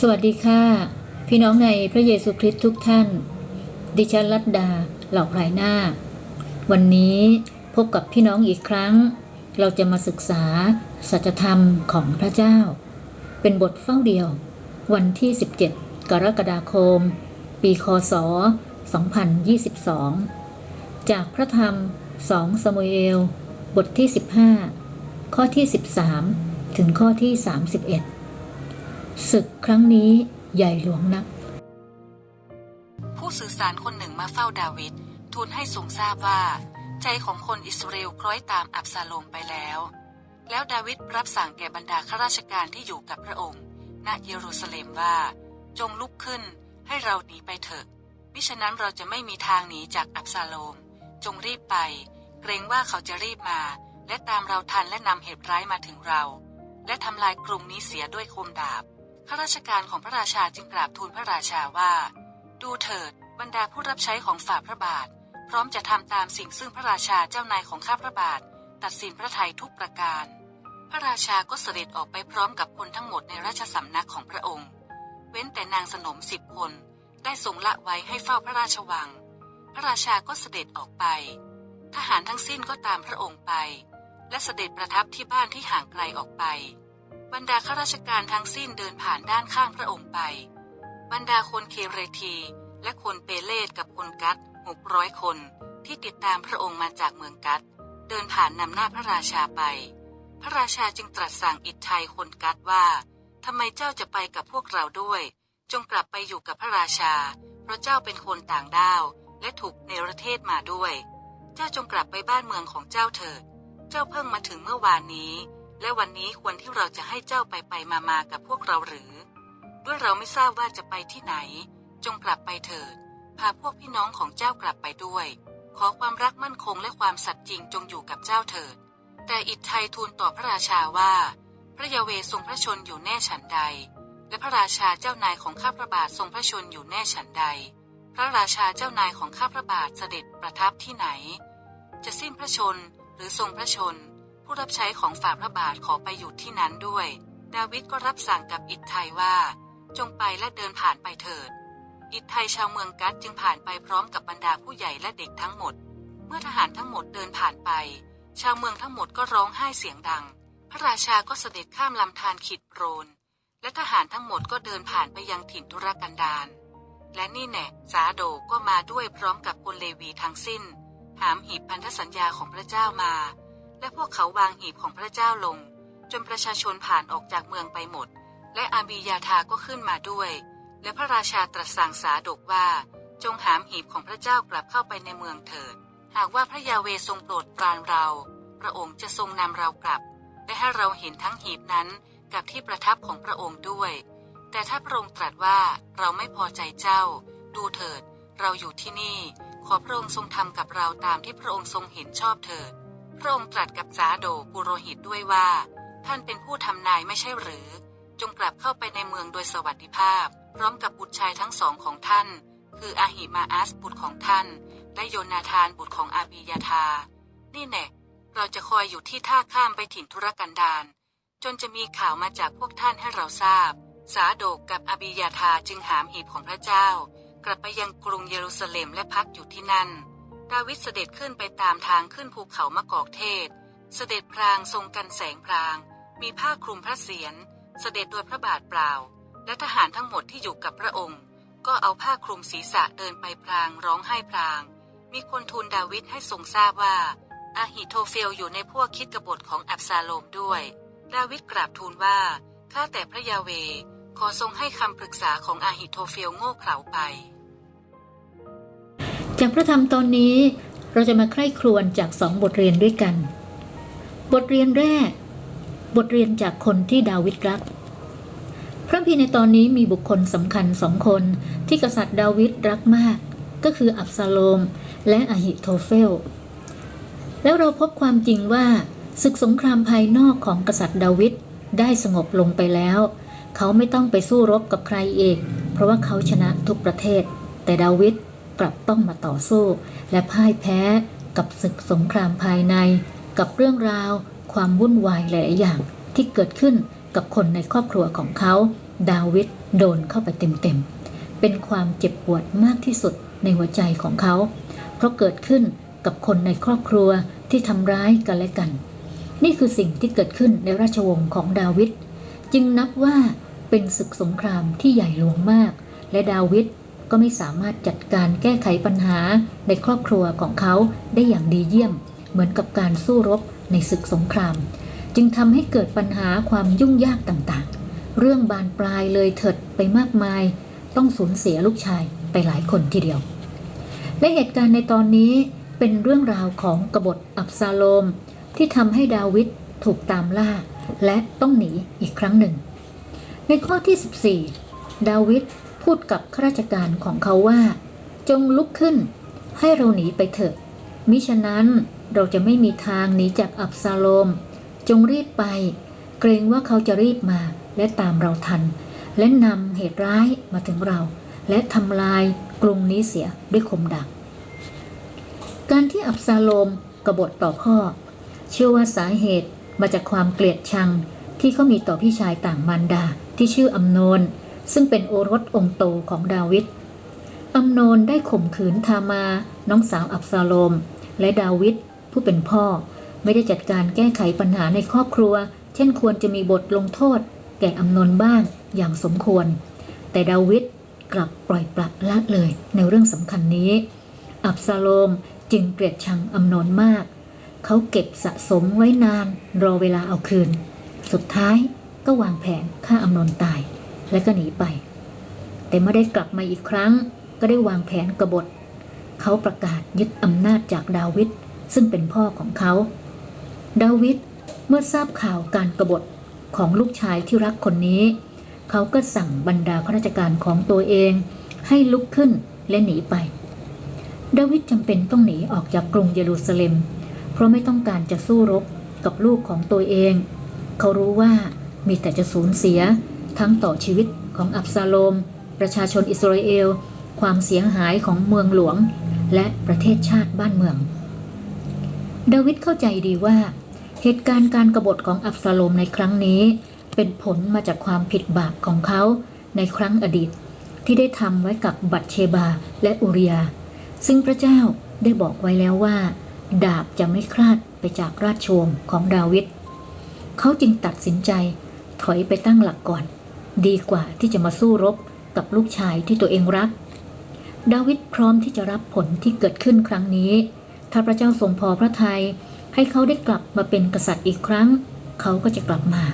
สวัสดีค่ะ พี่น้องในพระเยซูคริสต์ทุกท่าน ดิฉันรัตดาเหล่าไพรหน้าวันนี้พบกับพี่น้องอีกครั้ง เราจะมาศึกษา สัจธรรมของพระเจ้า เป็นบทเฝ้าเดียว วันที่ 17 กรกฎาคม ปีคศ 2022 จากพระธรรม 2 สมุเอล บทที่ 15 ข้อที่ 13 ถึงข้อที่ 31 ศึกครั้งนี้ใหญ่หลวงนัก ผู้สื่อสารคนหนึ่งมาเฝ้าดาวิดทูลให้ทรงทราบว่า ใจของคนอิสราเอลคล้อยตามอับซาโลมไปแล้ว แล้วดาวิดรับสั่งแก่บรรดาข้าราชการที่อยู่กับพระองค์ ณเยรูซาเล็มว่า จงลุกขึ้นให้เราหนีไปเถอะมิฉะนั้นเราจะไม่มีทางหนีจากอับซาโลม จงรีบไป เกรงว่าเขาจะรีบมา และตามเราทันและนำเหตุร้ายมาถึงเรา และทำลายกรุงนี้เสียด้วยคมดาบ ข้าราชการของพระราชาจึงกราบทูลพระราชาว่า ดูเถิด บรรดาผู้รับใช้ของฝ่าพระบาท พร้อมจะทำตามสิ่งซึ่งพระราชาเจ้านายของข้าพระบาท ตัดสินพระทัยทุกประการ พระราชาก็เสด็จออกไปพร้อมกับคนทั้งหมดในราชสำนักของพระองค์ เว้นแต่นางสนมสิบคนได้ทรงละไว้ให้เฝ้าพระราชวัง พระราชาก็เสด็จออกไป ทหารทั้งสิ้นก็ตามพระองค์ไป และเสด็จประทับที่บ้านที่ห่างไกลออกไป บรรดาข้าราชการทั้งสิ้นเดินผ่านด้านข้างพระองค์ไป บรรดาคนเคเรที และคนเปเลตกับคนกัดหกร้อยคนที่ติดตามพระองค์มาจากเมืองกัดเดินผ่านนำหน้าพระราชาไป พระราชาจึงตรัสสั่งอิทชัยคนกัดว่าทำไมเจ้าจะไปกับพวกเราด้วย จงกลับไปอยู่กับพระราชา เพราะเจ้าเป็นคนต่างด้าว และถูกเนรเทศมาด้วย เจ้าจงกลับไปบ้านเมืองของเจ้าเถิด เจ้าเพิ่งมาถึงเมื่อวานนี้ และวันนี้ควรที่เราจะให้เจ้าไปไปมามากับพวกเราหรือ ด้วยเราไม่ทราบว่าจะไปที่ไหน จงกลับไปเถิด พาพวกพี่น้องของเจ้ากลับไปด้วย ขอความรักมั่นคงและความสัตย์จริงจงอยู่กับเจ้าเถิด แต่อิทไทยทูลต่อพระราชาว่า พระยาเวทรงพระชนอยู่แน่ฉันใด และพระราชาเจ้านายของข้าพระบาททรงพระชนอยู่แน่ฉันใด พระราชาเจ้านายของข้าพระบาทเสด็จประทับที่ไหน จะสิ้นพระชนหรือทรงพระชน ผู้รับใช้ของฝ่าพระบาทขอไปอยู่ที่นั้นด้วย ดาวิดก็รับสั่งกับอิทไทยว่า จงไปและเดินผ่านไปเถิด อิทไทยชาวเมืองกัดจึงผ่านไปพร้อมกับบรรดาผู้ใหญ่และเด็กทั้งหมด เมื่อทหารทั้งหมดเดินผ่านไป ชาวเมืองทั้งหมดก็ร้องไห้เสียงดัง พระราชาก็เสด็จข้ามลำธารขิดโรน และทหารทั้งหมดก็เดินผ่านไปยังถิ่นทุรกันดารและนี่แน่ซาโดก็มาด้วยพร้อมกับคนเลวีทั้งสิ้น หามหีบพันธสัญญาของพระเจ้ามา และพวกเขาวางหีบของพระเจ้าลง จนประชาชนผ่านออกจากเมืองไปหมด และอาบียาธาก็ขึ้นมาด้วย และพระราชาตรัสสั่งสาดกว่า จงหามหีบของพระเจ้ากลับเข้าไปในเมืองเถิด หากว่าพระยาเวทรงโปรดปรานเรา พระองค์จะทรงนำเรากลับ และให้เราเห็นทั้งหีบนั้นกับที่ประทับของพระองค์ด้วย แต่ถ้าพระองค์ตรัสว่าเราไม่พอใจเจ้า ดูเถิด เราอยู่ที่นี่ ขอพระองค์ทรงทำกับเราตามที่พระองค์ทรงเห็นชอบเถิด พระองค์ตรัสกับซาโดปุโรหิตด้วยว่า ท่านเป็นผู้ทำนายไม่ใช่หรือ จงกลับเข้าไปในเมืองโดยสวัสดิภาพ พร้อมกับบุตรชายทั้งสองของท่าน คืออาหิมาอัสบุตรของท่าน และโยนาธานบุตรของอาบียาธา นี่แน่เราจะคอยอยู่ที่ท่าข้ามไปถิ่นทุรกันดารจนจะมีข่าวมาจากพวกท่านให้เราทราบ สาโดกกับอาบียาธาจึงหามหีบของพระเจ้า กลับไปยังกรุงเยรูซาเล็มและพักอยู่ที่นั่น ดาวิดเสด็จขึ้นไปตามทางขึ้นภูเขามะกอกเทศ เสด็จพรางทรงกันแสงพราง มีผ้าคลุมพระเศียร เสด็จโดยพระบาทเปล่า และทหารทั้งหมดที่อยู่กับพระองค์ ก็เอาผ้าคลุมศีรษะเดินไปพรางร้องไห้พราง มีคนทูลดาวิดให้ทรงทราบว่า อาหิโทเฟลอยู่ในพวกคิดกบฏของอับซาโลมด้วย ดาวิดกราบทูลว่า ข้าแต่พระยาเว ขอทรงให้คำปรึกษาของอาหิโทเฟลโง่เขลาไป จากพระธรรมตอนนี้เราจะมาใคร่ครวญจากสองบทเรียนด้วยกัน บทเรียนแรก บทเรียนจากคนที่ดาวิดรัก พระพีในตอนนี้มีบุคคลสำคัญสองคนที่กษัตริย์ดาวิดรักมาก ก็คืออับซาโลมและอหิโทเฟล แล้วเราพบความจริงว่าศึกสงครามภายนอกของกษัตริย์ดาวิดได้สงบลงไปแล้ว เขาไม่ต้องไปสู้รบกับใครเอง เพราะว่าเขาชนะทุกประเทศ แต่ดาวิด กลับต้องมาต่อสู้ และพ่ายแพ้กับศึกสงครามภายใน กับเรื่องราว ความวุ่นวายหลายอย่างที่เกิดขึ้นกับคนในครอบครัวของเขา ดาวิดโดนเข้าไปเต็มๆ เป็นความเจ็บปวดมากที่สุดในหัวใจของเขา เพราะเกิดขึ้นกับคนในครอบครัวที่ทำร้ายกันและกัน นี่คือสิ่งที่เกิดขึ้นในราชวงศ์ของดาวิดจึงนับว่าเป็นศึกสงครามที่ใหญ่หลวงมาก และดาวิด ก็ไม่สามารถจัดการแก้ไขปัญหาในครอบครัวของเขาได้อย่างดีเยี่ยม เหมือนกับการสู้รบในศึกสงคราม จึงทำให้เกิดปัญหาความยุ่งยากต่างๆ เรื่องบานปลายเลยเถิดไปมากมาย ต้องสูญเสียลูกชายไปหลายคนทีเดียว และเหตุการณ์ในตอนนี้เป็นเรื่องราวของกบฏอับซาโลม ที่ทำให้ดาวิดถูกตามล่า และต้องหนีอีกครั้งหนึ่ง ในข้อที่ 14 ดาวิด พูดกับข้าราชการของเขาว่า จงลุกขึ้น ให้เราหนีไปเถอะ มิฉะนั้นเราจะไม่มีทางหนีจากอับซาโลม จงรีบไป เกรงว่าเขาจะรีบมาและตามเราทัน และนำเหตุร้ายมาถึงเรา และทำลายกรุงนี้เสียด้วยคมดาบการที่อับซาโลมกบฏต่อพ่อ เชื่อว่าสาเหตุมาจากความเกลียดชังที่เขามีต่อพี่ชายต่างมารดาที่ชื่ออัมโนน ซึ่งเป็นโอรสองค์โตของดาวิดอัมโนนได้ข่มขืนทามา น้องสาวอับซาโลม และดาวิดผู้เป็นพ่อ ไม่ได้จัดการแก้ไขปัญหาในครอบครัว เช่นควรจะมีบทลงโทษ แก่อัมโนนบ้างอย่างสมควร แต่ดาวิดกลับปล่อยปละละเลยในเรื่องสำคัญนี้ อับซาโลมจึงเกลียดชังอัมโนนมาก เขาเก็บสะสมไว้นานรอเวลาเอาคืน สุดท้ายก็วางแผนฆ่าอัมโนนตาย และก็หนีไป แต่เมื่อได้กลับมาอีกครั้ง ก็ได้วางแผนกบฏ เขาประกาศยึดอำนาจจากดาวิดซึ่งเป็นพ่อของเขา ดาวิดเมื่อทราบข่าวการกบฏของลูกชายที่รักคนนี้ เขาก็สั่งบรรดาข้าราชการของตัวเอง ให้ลุกขึ้นและหนีไป ดาวิดจำเป็นต้องหนีออกจากกรุงเยรูซาเล็ม เพราะไม่ต้องการจะสู้รบกับลูกของตัวเอง เขารู้ว่ามีแต่จะสูญเสีย ทั้งต่อชีวิตของอับซาโลม ประชาชนอิสราเอล ความเสียหายของเมืองหลวง และประเทศชาติบ้านเมือง ดาวิดเข้าใจดีว่า เหตุการณ์การกรบฏของอับซาโลมในครั้งนี้ เป็นผลมาจากความผิดบาปของเขาในครั้งอดีต ที่ได้ทำไว้กับบัตเชบาและอุริยา ซึ่งพระเจ้าได้บอกไว้แล้วว่า ดาบจะไม่คลาดไปจากราชวงศ์ของดาวิดเขาจึงตัดสินใจถอยไปตั้งหลักก่อน ดีกว่าที่จะมาสู้รบกับลูกชายที่ตัวเองรัก ดาวิดพร้อมที่จะรับผลที่เกิดขึ้นครั้งนี้ ถ้าพระเจ้าทรงพอพระทัยให้เขาได้กลับมาเป็นกษัตริย์อีกครั้ง เขาก็จะกลับมา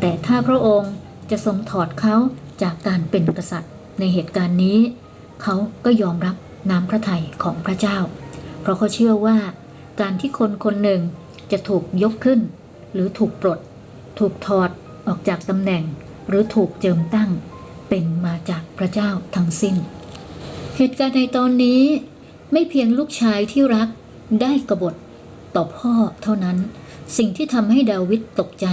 แต่ถ้าพระองค์จะทรงถอดเขาจากการเป็นกษัตริย์ ในเหตุการณ์นี้ เขาก็ยอมรับน้ำพระทัยของพระเจ้า เพราะเขาเชื่อว่าการที่คนคนหนึ่งจะถูกยกขึ้น หรือถูกปลด ถูกถอดออกจากตำแหน่ง หรือถูกเจิมตั้ง เป็นมาจากพระเจ้าทั้งสิ้น เหตุการณ์ในตอนนี้ไม่เพียงลูกชายที่รักได้กบฏต่อพ่อเท่านั้น สิ่งที่ทำให้ดาวิดตกใจ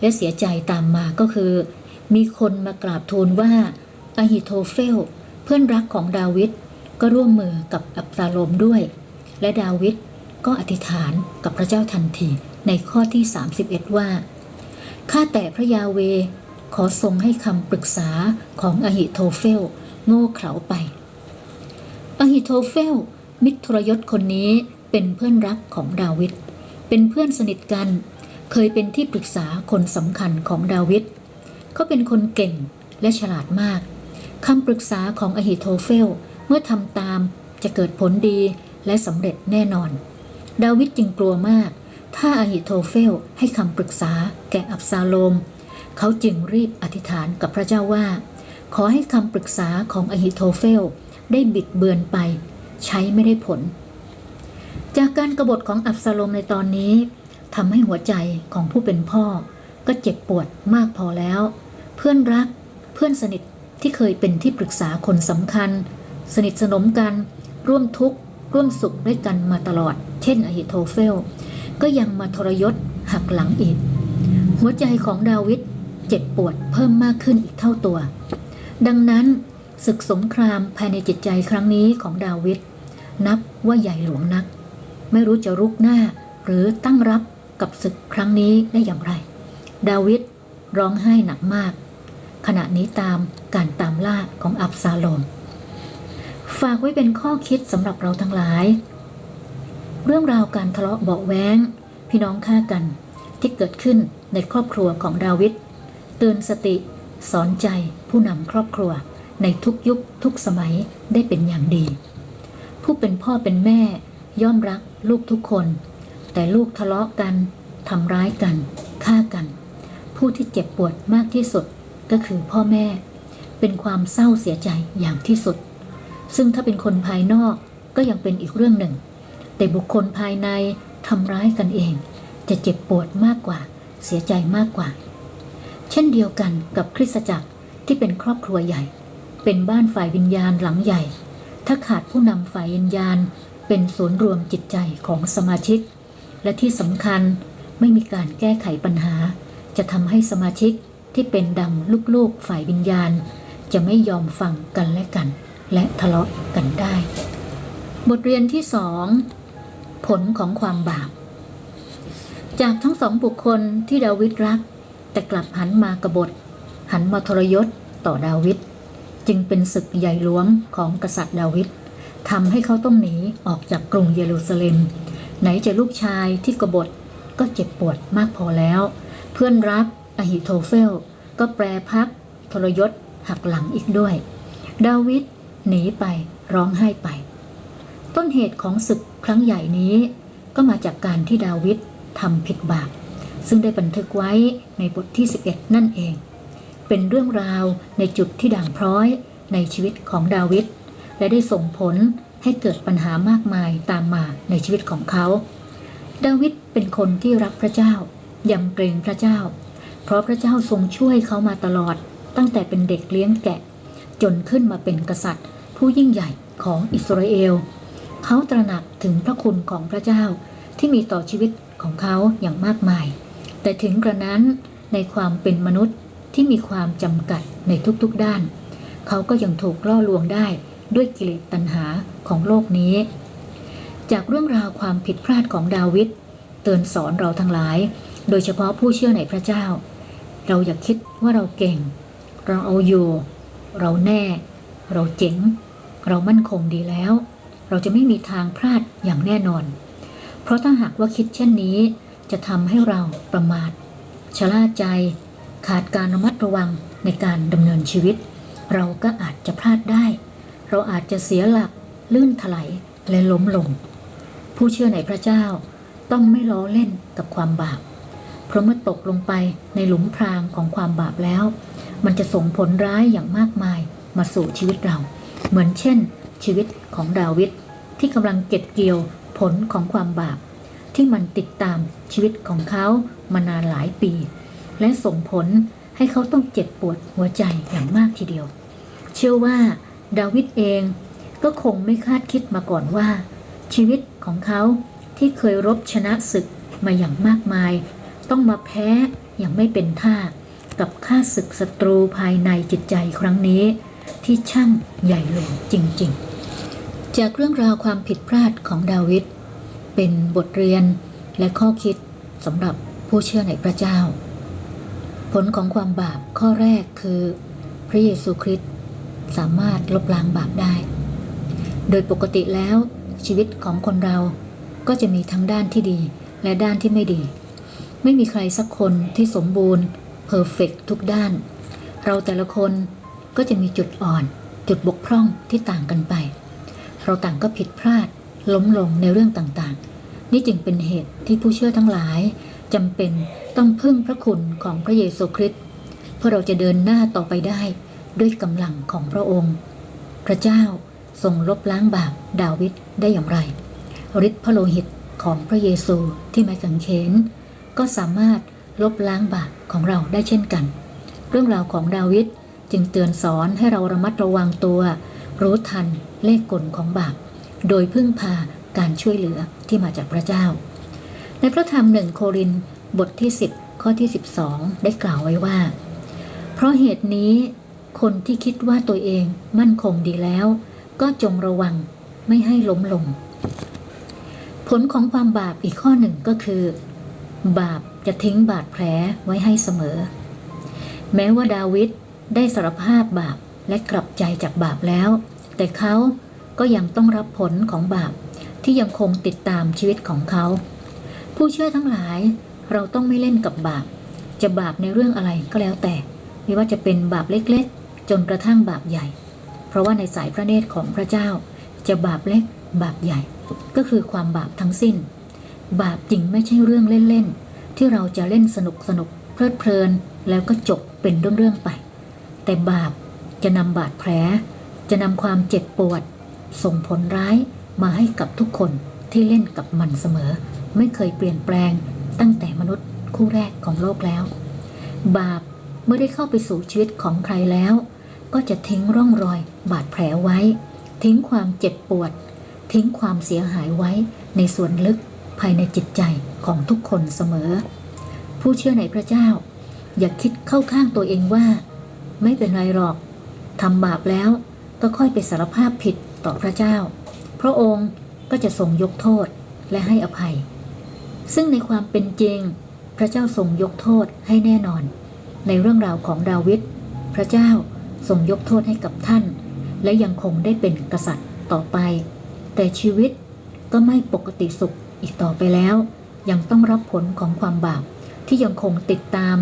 และเสียใจตามมาก็คือ มีคนมากราบทูลว่าอหิโทเฟล เพื่อนรักของดาวิดก็ร่วมมือกับอับซาโลมด้วย และดาวิดก็อธิษฐานกับพระเจ้าทันทีในข้อที่ 31 ว่า ข้าแต่พระยาเว ขอทรงให้คำปรึกษาของอหิโทเฟล โง่เขลาไป อหิโทเฟล มิตรทรยศคนนี้เป็นเพื่อนรักของดาวิดเป็นเพื่อนสนิทกัน เคยเป็นที่ปรึกษาคนสำคัญของดาวิดเขาเป็นคนเก่งและฉลาดมากคำปรึกษาของอหิโทเฟล เมื่อทำตามจะเกิดผลดีและสำเร็จแน่นอน ดาวิดจึงกลัวมาก ถ้าอหิโทเฟลให้คำปรึกษาแก่อับซาโลม เขาจึงรีบอธิษฐานกับพระเจ้าว่า ขอให้คำปรึกษาของอหิโทเฟลได้บิดเบือนไป ใช้ไม่ได้ผล จากการกรบฏของอับซาโลมในตอนนี้ทำให้หัวใจของผู้เป็นพ่อ ก็เจ็บปวดมากพอแล้ว เพื่อนรักเพื่อนสนิทที่เคยเป็นที่ปรึกษาคนสำคัญ สนิทสนมกัน ร่วมทุกข์ร่วมสุขด้วยกันมาตลอด เช่นอหิโทเฟล ก็ยังมาทรยศหักหลังอีก หัวใจของดาวิด เจ็บปวดเพิ่มมากขึ้นอีกเท่าตัว ดังนั้นศึกสงครามภายในจิตใจครั้งนี้ของดาวิดนับว่าใหญ่หลวงนัก ไม่รู้จะรุกหน้าหรือตั้งรับกับศึกครั้งนี้ได้อย่างไร ดาวิดร้องไห้หนักมาก ขณะนี้ตามการตามล่าของอับซาโลม ฝากไว้เป็นข้อคิดสำหรับเราทั้งหลาย เรื่องราวการทะเลาะเบาแว้ง พี่น้องฆ่ากันที่เกิดขึ้นในครอบครัวของดาวิด เตือนสติ สอนใจผู้นำครอบครัว ในทุกยุคทุกสมัยได้เป็นอย่างดี ผู้เป็นพ่อเป็นแม่ ย่อมรักลูกทุกคน แต่ลูกทะเลาะกันทำร้ายกันฆ่ากัน ผู้ที่เจ็บปวดมากที่สุดก็คือพ่อแม่ เป็นความเศร้าเสียใจอย่างที่สุด ซึ่งถ้าเป็นคนภายนอกก็ยังเป็นอีกเรื่องหนึ่ง แต่บุคคลภายในทำร้ายกันเอง จะเจ็บปวดมากกว่า เสียใจมากกว่า เช่นเดียวกันกับคริสตจักรที่เป็นครอบครัวใหญ่ เป็นบ้านฝ่ายวิญญาณหลังใหญ่ ถ้าขาดผู้นำฝ่ายวิญญาณ เป็นศูนย์รวมจิตใจของสมาชิก และที่สำคัญไม่มีการแก้ไขปัญหา จะทำให้สมาชิกที่เป็นดังลูกๆฝ่ายวิญญาณ จะไม่ยอมฟังกันและกัน และทะเลาะกันได้ บทเรียนที่สองผลของความบาป จากทั้งสองบุคคลที่ดาวิดรัก แต่กลับหันมากบฏ หันมาทรยศต่อดาวิดจึงเป็นศึกใหญ่หลวงของกษัตริย์ดาวิดทำให้เขาต้องหนีออกจากกรุงเยรูซาเล็ม ไหนจะลูกชายที่กบฏก็เจ็บปวดมากพอแล้ว เพื่อนรักอหิโทเฟล ก็แปรพักทรยศหักหลังอีกด้วย ดาวิดหนีไปร้องไห้ไป ต้นเหตุของศึกครั้งใหญ่นี้ ก็มาจากการที่ดาวิดทำผิดบาป ซึ่งได้บันทึกไว้ในบทที่ 11 นั่นเอง เป็นเรื่องราวในจุดที่ด่างพร้อยในชีวิตของดาวิดและได้ส่งผลให้เกิดปัญหามากมายตามมาในชีวิตของเขา ดาวิดเป็นคนที่รักพระเจ้ายำเกรงพระเจ้า เพราะพระเจ้าทรงช่วยเขามาตลอด ตั้งแต่เป็นเด็กเลี้ยงแกะ จนขึ้นมาเป็นกษัตริย์ ผู้ยิ่งใหญ่ของอิสราเอล เขาตระหนักถึงพระคุณของพระเจ้าที่มีต่อชีวิตของเขาอย่างมากมาย แต่ถึงกระนั้นในความเป็นมนุษย์ที่มีความจำกัดในทุกๆด้าน เขาก็ยังถูกล่อลวงได้ด้วยกิเลสตัณหาของโลกนี้ จากเรื่องราวความผิดพลาดของดาวิดเตือนสอนเราทั้งหลาย โดยเฉพาะผู้เชื่อในพระเจ้า เราอย่าคิดว่าเราเก่ง เราเอาอยู่ เราแน่ เราเจ๋ง เรามั่นคงดีแล้ว เราจะไม่มีทางพลาดอย่างแน่นอน เพราะถ้าหากว่าคิดเช่นนี้ จะทำให้เราประมาทชะล่าใจ ขาดการระมัดระวังในการดำเนินชีวิต เราก็อาจจะพลาดได้ เราอาจจะเสียหลัก ลื่นถลายและล้มลง ผู้เชื่อในพระเจ้าต้องไม่ล้อเล่นกับความบาป เพราะเมื่อตกลงไปในหลุมพรางของความบาปแล้ว มันจะส่งผลร้ายอย่างมากมายมาสู่ชีวิตเรา เหมือนเช่น ชีวิตของดาวิดที่กำลังเก็บเกี่ยวผลของความบาป ที่มันติดตามชีวิตของเขามานานหลายปี และส่งผลให้เขาต้องเจ็บปวดหัวใจอย่างมากทีเดียว เชื่อว่าดาวิดเองก็คงไม่คาดคิดมาก่อนว่า ชีวิตของเขาที่เคยรบชนะศึกมาอย่างมากมาย ต้องมาแพ้อย่างไม่เป็นท่า กับข้าศึกศัตรูภายในจิตใจครั้งนี้ ที่ช่างใหญ่หลวงจริง ๆ จากเรื่องราวความผิดพลาดของดาวิด เป็นบทเรียนและข้อคิดสำหรับผู้เชื่อในพระเจ้า ผลของความบาปข้อแรกคือ พระเยซูคริสต์สามารถลบล้างบาปได้ โดยปกติแล้วชีวิตของคนเราก็จะมีทั้งด้านที่ดีและด้านที่ไม่ดี ไม่มีใครสักคนที่สมบูรณ์เพอร์เฟกทุกด้าน เราแต่ละคนก็จะมีจุดอ่อน จุดบกพร่องที่ต่างกันไป เราต่างก็ผิดพลาด ล้มลงในเรื่องต่างๆ นี่จึงเป็นเหตุที่ผู้เชื่อทั้งหลายจำเป็นต้องพึ่งพระคุณของพระเยซูคริสต์เพื่อเราจะเดินหน้าต่อไปได้ด้วยกำลังของพระองค์ พระเจ้าทรงลบล้างบาปดาวิดได้อย่างไรฤทธิ์พระโลหิตของพระเยซูที่ไม้กางเขน ก็สามารถลบล้างบาปของเราได้เช่นกัน เรื่องราวของดาวิดจึงเตือนสอนให้เราระมัดระวังตัว รู้ทันเลขกลของบาป โดยพึ่งพาการช่วยเหลือที่มาจากพระเจ้า ในพระธรรมหนึ่งโครินบทที่ 10 ข้อที่ 12 ได้กล่าวไว้ว่า เพราะเหตุนี้คนที่คิดว่าตัวเองมั่นคงดีแล้ว ก็จงระวังไม่ให้ล้มลง ผลของความบาปอีกข้อหนึ่งก็คือ บาปจะทิ้งบาดแผลไว้ให้เสมอ แม้ว่าดาวิดได้สารภาพบาปและกลับใจจากบาปแล้ว แต่เขา ก็ยังต้องรับผลของบาปที่ยังคงติดตามชีวิตของเขา ผู้เชื่อทั้งหลายเราต้องไม่เล่นกับบาป จะบาปในเรื่องอะไรก็แล้วแต่ ไม่ว่าจะเป็นบาปเล็กๆ จนกระทั่งบาปใหญ่ เพราะว่าในสายพระเนตรของพระเจ้า จะบาปเล็กบาปใหญ่ ก็คือความบาปทั้งสิ้น บาปจริงไม่ใช่เรื่องเล่นๆ ที่เราจะเล่นสนุกสนุกเพลิดเพลินแล้วก็จบเป็นเรื่องๆไป แต่บาปจะนำบาดแผล จะนำความเจ็บปวด ส่งผลร้ายมาให้กับทุกคนที่เล่นกับมันเสมอ ไม่เคยเปลี่ยนแปลงตั้งแต่มนุษย์คู่แรกของโลกแล้ว บาปเมื่อได้เข้าไปสู่ชีวิตของใครแล้ว ก็จะทิ้งร่องรอยบาดแผลไว้ ทิ้งความเจ็บปวด ทิ้งความเสียหายไว้ในส่วนลึกภายในจิตใจของทุกคนเสมอ ผู้เชื่อในพระเจ้า อย่าคิดเข้าข้างตัวเองว่า ไม่เป็นไรหรอกทำบาปแล้วก็ค่อยไปสารภาพผิด ต่อพระเจ้า พระองค์ก็จะทรงยกโทษและให้อภัย ซึ่งในความเป็นจริง พระเจ้าทรงยกโทษให้แน่นอน ในเรื่องราวของดาวิดพระเจ้าทรงยกโทษให้กับท่าน และยังคงได้เป็นกษัตริย์ต่อไป แต่ชีวิตก็ไม่ปกติสุขอีกต่อไปแล้ว ยังต้องรับผลของความบาปที่ยังคงติดตาม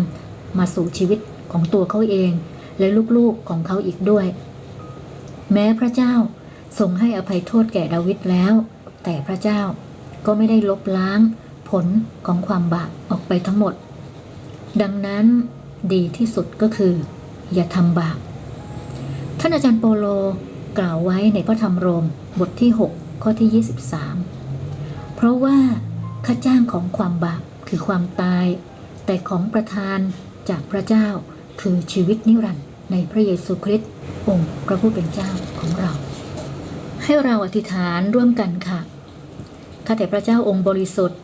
มาสู่ชีวิตของตัวเขาเอง และลูกๆของเขาอีกด้วย แม้พระเจ้า ทรงให้อภัยโทษแก่ดาวิดแล้ว แต่พระเจ้าก็ไม่ได้ลบล้างผลของความบาปออกไปทั้งหมด ดังนั้นดีที่สุดก็คือ อย่าทำบาป ท่านอาจารย์โปโลกล่าวไว้ในพระธรรมโรมบทที่ 6 ข้อที่ 23 เพราะว่าค่าจ้างของความบาปคือความตาย แต่ของประทานจากพระเจ้าคือชีวิตนิรันดร์ในพระเยซูคริสต์องค์พระผู้เป็นเจ้าของเรา ให้เราอธิษฐานร่วมกันค่ะ ข้าแต่พระเจ้าองค์บริสุทธิ์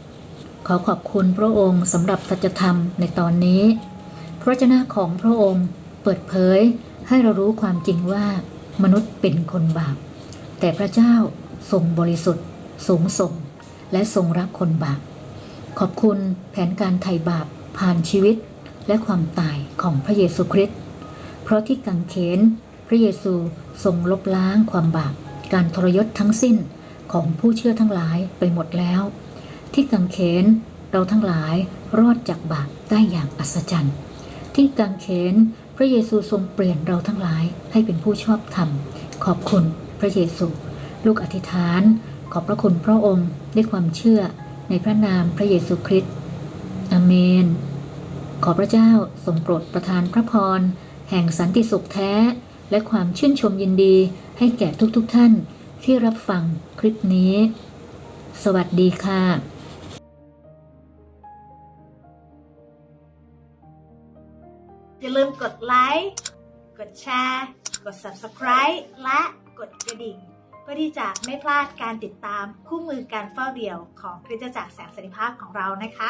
ขอขอบคุณพระองค์สำหรับสัจธรรมในตอนนี้ พระวจนะของพระองค์เปิดเผยให้เรารู้ความจริงว่ามนุษย์เป็นคนบาป แต่พระเจ้าทรงบริสุทธิ์ สูงส่ง และทรงรักคนบาป ขอบคุณแผนการไถ่บาปผ่านชีวิตและความตายของพระเยซูคริสต์ เพราะที่กังเขนพระเยซูทรงลบล้างความบาป การทรยศทั้งสิ้นของผู้เชื่อทั้งหลายไปหมดแล้ว ที่กังเขนเราทั้งหลายรอดจากบาปได้อย่างอัศจรรย์ ที่กังเขนพระเยซูทรงเปลี่ยนเราทั้งหลายให้เป็นผู้ชอบธรรม ขอบคุณพระเยซู ลูกอธิษฐาน ขอบพระคุณพระองค์ด้วยความเชื่อในพระนามพระเยซูคริสต์อเมน ขอพระเจ้าทรงโปรดประทานพระพร แห่งสันติสุขแท้ และความชื่นชมยินดีให้แก่ทุกๆทท่านที่รับฟังคลิปนี้ สวัสดีค่ะอย่าลืมกดไลค์ กดแชร์ กด Subscribe และกดกระดิ่ง เพื่อที่จะไม่พลาดการติดตามคู่มือการเฝ้าเดี่ยวของคริสตจักรแสงสันติภาพของเรานะคะ